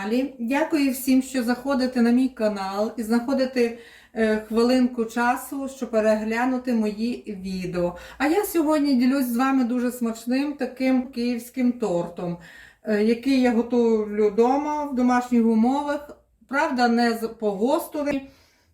каналі. Дякую всім, що заходите на мій канал і знаходите е, хвилинку часу, щоб переглянути мої відео. А я сьогодні ділюсь з вами дуже смачним таким київським тортом, е, який я готую вдома в домашніх умовах. Правда, не по гостові,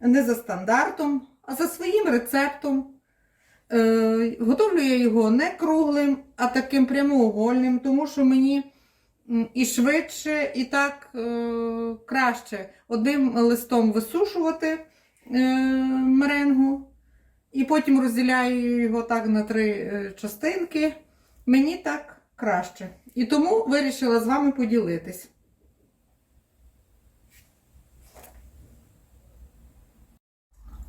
не за стандартом, а за своїм рецептом. Е, готовлю я його не круглим, а таким прямоугольним, тому що мені і швидше, і так е, краще одним листом висушувати е, меренгу, і потім розділяю його так на три е, частинки. Мені так краще. І тому вирішила з вами поділитись.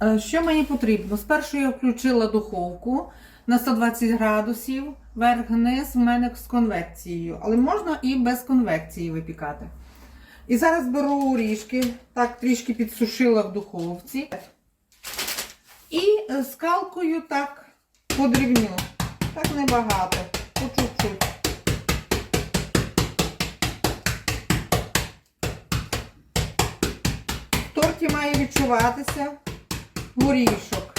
Е, Що мені потрібно? Спершу я включила духовку на 120 градусів, верх-вниз в мене з конвекцією, але можна і без конвекції випікати. І зараз беру орішки, так трішки підсушила в духовці. І скалкою так подрібню. Так небагато, по чуть-чуть. В торті має відчуватися горішок.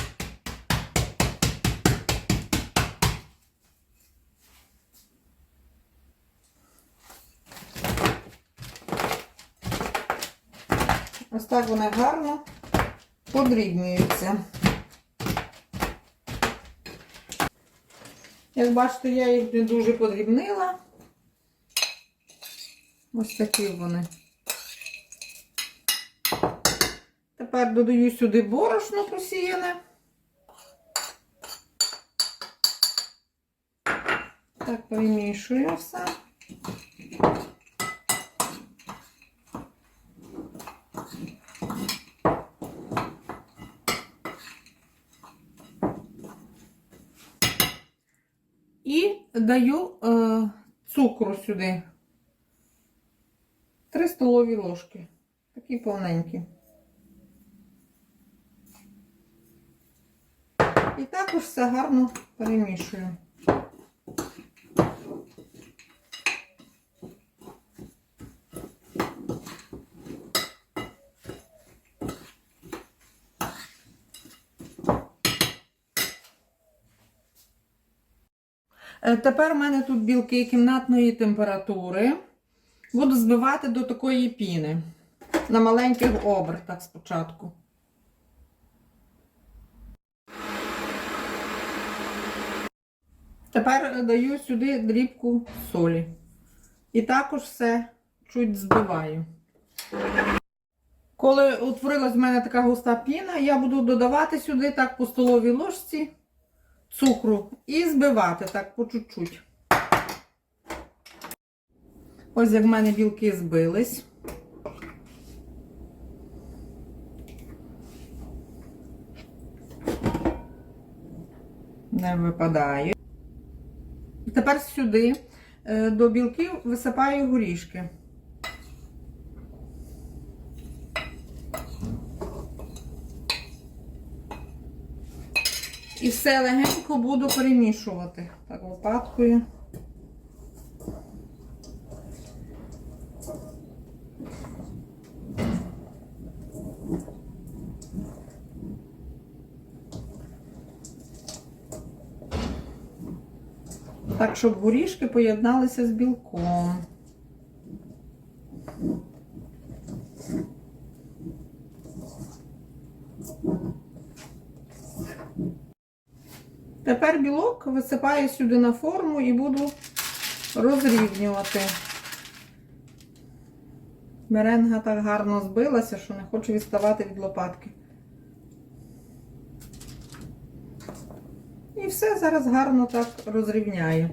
Ось так вони гарно подрібнюються. Як бачите, я їх не дуже подрібнила. Ось такі вони. Тепер додаю сюди борошно просіяне. Так, перемішую все. І даю е, цукру сюди. Три столові ложки. Такі повненькі. І також все гарно перемішую. Тепер у мене тут білки кімнатної температури. Буду збивати до такої піни. На маленьких обертах спочатку. Тепер даю сюди дрібку солі. І також все чуть збиваю. Коли утворилась в мене така густа піна, я буду додавати сюди так по столовій ложці цукру і збивати так по чуть-чуть. Ось як в мене білки збились. Не випадає. Тепер сюди е, до білків висипаю горішки. І все легенько буду перемішувати. Так, лопаткою. Так, щоб горішки поєдналися з білком. Тепер білок висипаю сюди на форму і буду розрівнювати. Меренга так гарно збилася, що не хочу відставати від лопатки. І все зараз гарно так розрівняю.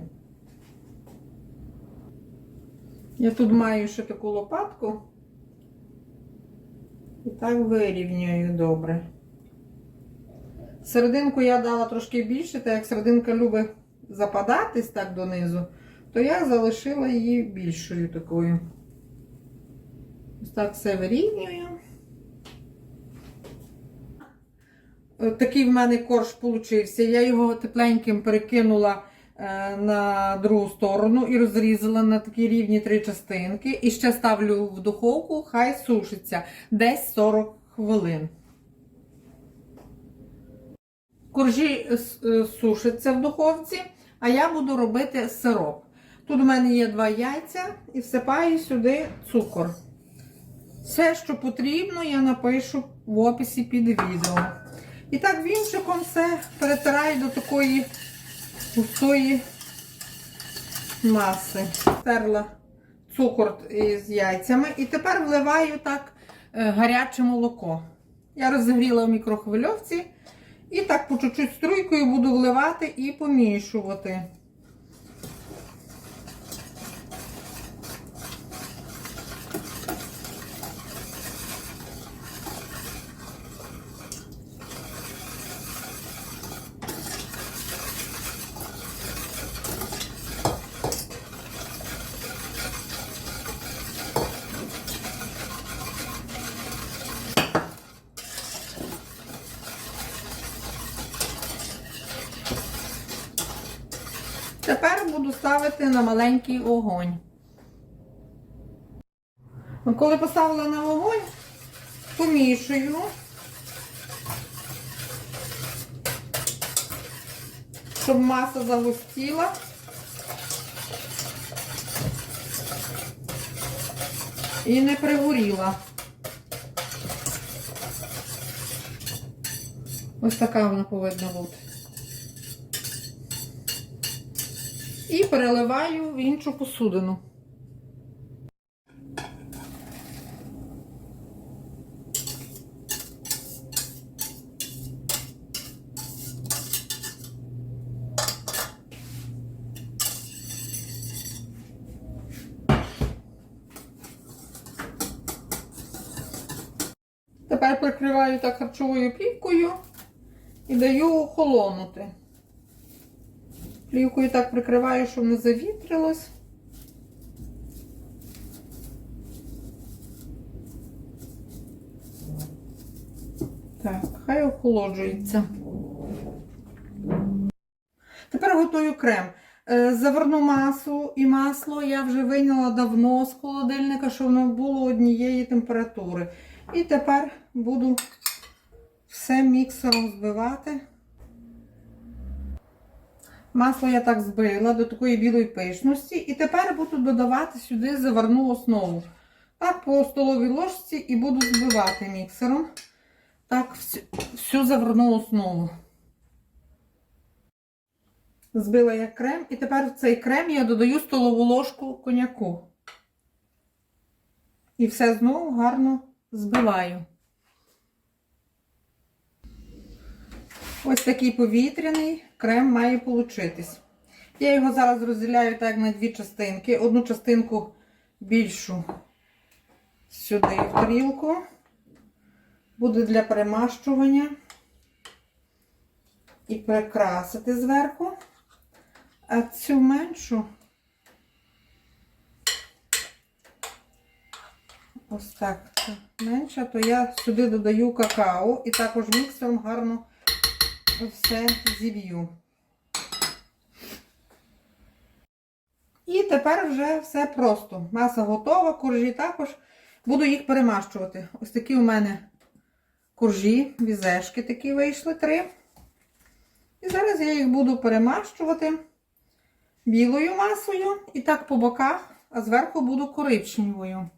Я тут маю ще таку лопатку. І так вирівнюю добре. Серединку я дала трошки більше, так як серединка любить западатись так донизу, то я залишила її більшою такою. Ось так все вирівнюю. Е, Такий в мене корж получився. Я його тепленьким перекинула е, на другу сторону і розрізала на такі рівні три частинки. І ще ставлю в духовку, хай сушиться десь 40 хвилин. Коржі е, е, сушаться в духовці, а я буду робити сироп. Тут у мене є два яйця і всипаю сюди цукор. Все, що потрібно, я напишу в описі під відео. І так вінчиком все перетираю до такої густої маси. Терла цукор із яйцями. І тепер вливаю так е, гаряче молоко. Я розігріла в мікрохвильовці. І так по чуть-чуть струйкою буду вливати і помішувати. Тепер буду ставити на маленький огонь. Коли поставила на вогонь, помішую. Щоб маса загустіла. І не пригоріла. Ось така вона повинна бути. І переливаю в іншу посудину. Тепер прикриваю так харчовою плівкою і даю охолонути. Плівкою так прикриваю, щоб не завітрилось. Так, хай охолоджується. Тепер готую крем. Е, Заверну масу і масло я вже вийняла давно з холодильника, щоб воно було однієї температури. І тепер буду все міксером збивати. Масло я так збила до такої білої пишності. І тепер буду додавати сюди заварну основу. Так, по столовій ложці і буду збивати міксером. Так, всю, всю заварну основу. Збила я крем, і тепер в цей крем я додаю столову ложку коньяку. І все знову гарно збиваю. Ось такий повітряний крем має получитись. Я його зараз розділяю так на дві частинки. Одну частинку більшу сюди в тарілку. Буде для перемащування і прикрасити зверху. А цю меншу ось так менша, то я сюди додаю какао і також міксером гарно все зів'ю. І тепер вже все просто. Маса готова, коржі також. Буду їх перемащувати. Ось такі у мене коржі, візешки такі вийшли три. І зараз я їх буду перемащувати білою масою і так по боках, а зверху буду коричневою.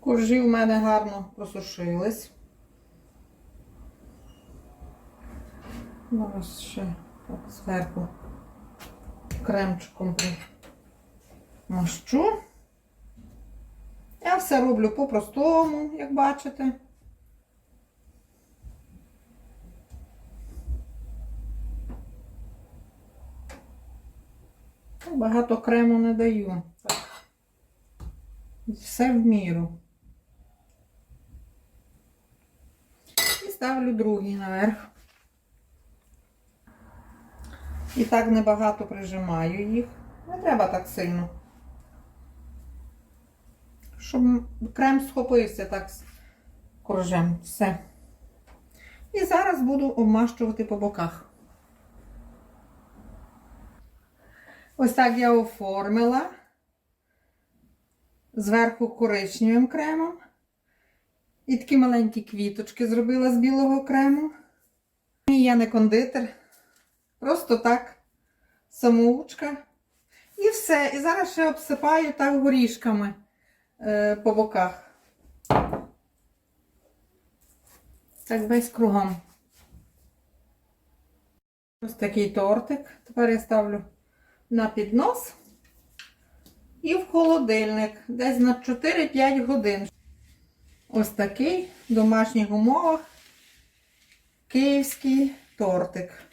Коржі в мене гарно просушились. Зараз ще так зверху кремчиком примащу. Я все роблю по-простому, як бачите. Багато крему не даю. Так. Все в міру. І ставлю другий наверх. І так небагато прижимаю їх. Не треба так сильно. Щоб крем схопився так з коржем. Все. І зараз буду обмащувати по боках. Ось так я оформила. Зверху коричневим кремом. І такі маленькі квіточки зробила з білого крему. І я не кондитер. Просто так, самоучка. І все. І зараз ще обсипаю так горішками е, по боках. Так весь кругом. Ось такий тортик. Тепер я ставлю на піднос і в холодильник десь на 4-5 годин. Ось такий в домашніх умовах київський тортик.